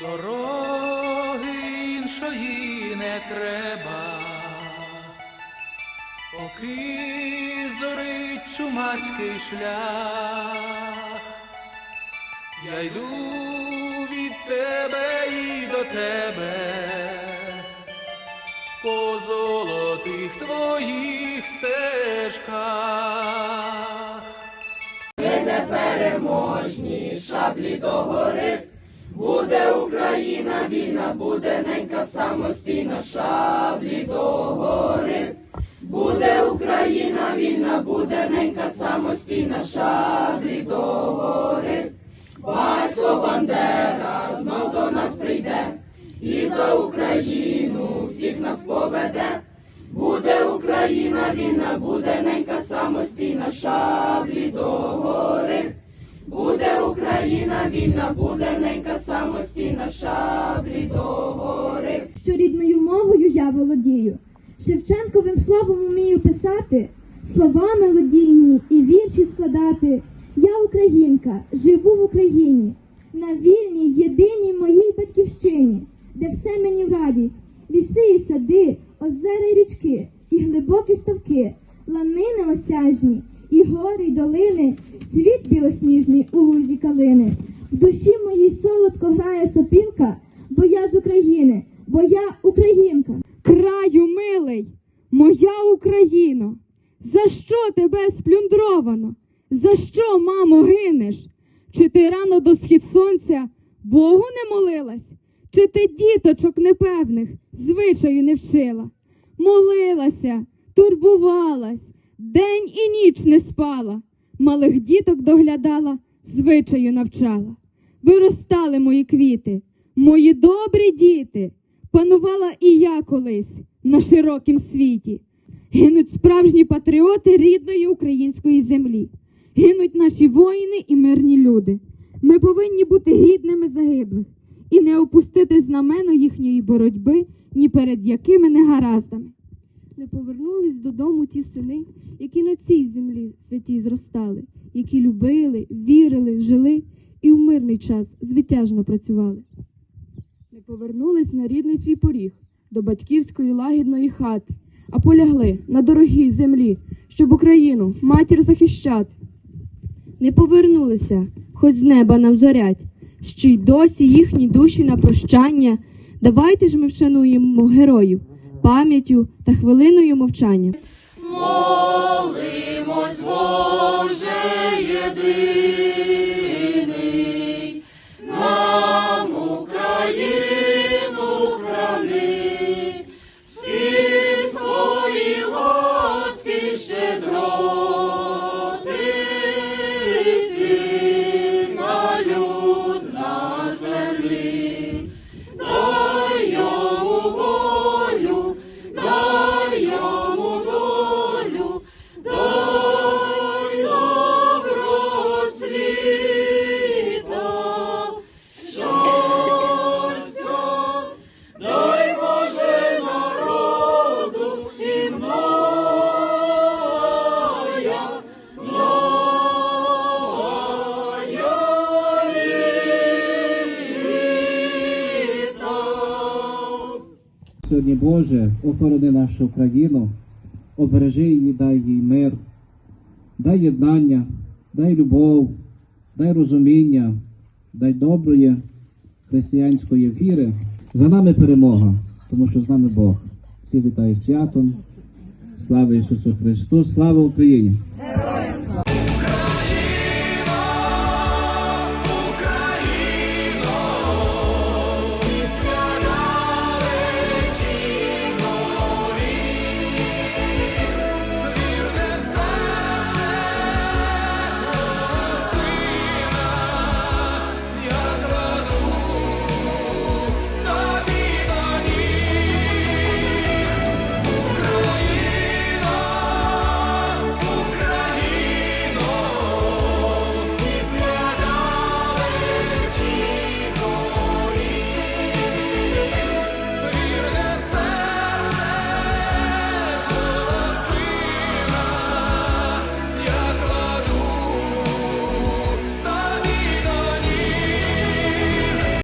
Дороги іншої не треба, поки зорить чумацький шлях, я йду від тебе і до тебе, по золотих твоїх стежках. Буде Україна вільна, буде ненька самостійна, шаблі до гори. Буде Україна вільна, буде ненька самостійна, шаблі до гори. Батько Бандера знов до нас прийде, і за Україну всіх нас поведе. Буде Україна вільна, буде ненька самостійна, шаблі до гори. Україна вільна, буде ненька самостійна, шаблі до гори. що рідною мовою я володію. Шевченковим словом умію писати, слова мелодійні і вірші складати. Я українка, живу в Україні, на вільній, єдиній моїй батьківщині, де все мені в радість, ліси і сади, озера й річки, долини, цвіт білосніжний у лузі калини. В душі моїй солодко грає сопілка, бо я з України, бо я українка. краю милий, моя Україно, за що тебе сплюндровано? За що, мамо, гинеш? Чи ти рано до схід сонця Богу не молилась? Чи ти діточок непевних звичаю не вчила? Молилася, турбувалась, день і ніч не спала, малих діток доглядала, звичаю навчала. Виростали мої квіти, мої добрі діти, панувала і я колись на широкім світі. Гинуть справжні патріоти рідної української землі. Гинуть наші воїни і мирні люди. Ми повинні бути гідними загиблих і не опустити знамено їхньої боротьби ні перед якими негараздами. Не повернулись додому ті сини, які на цій землі святій зростали, які любили, вірили, жили і в мирний час звитяжно працювали. Не повернулись на рідний свій поріг до батьківської лагідної хати, а полягли на дорогій землі, щоб Україну, матір захищати. Не повернулися, хоч з неба нам зорять, що й досі їхні душі на прощання. Давайте ж ми вшануємо героїв пам'яттю та хвилиною мовчання. Молимось, Боже єдиний, Сьогодні, Боже, охорони нашу країну, обережи її, дай їй мир, дай єднання, дай любов, дай розуміння, дай доброї християнської віри. За нами перемога, тому що з нами Бог. Всіх вітаю святом. Слава Ісусу Христу, слава Україні!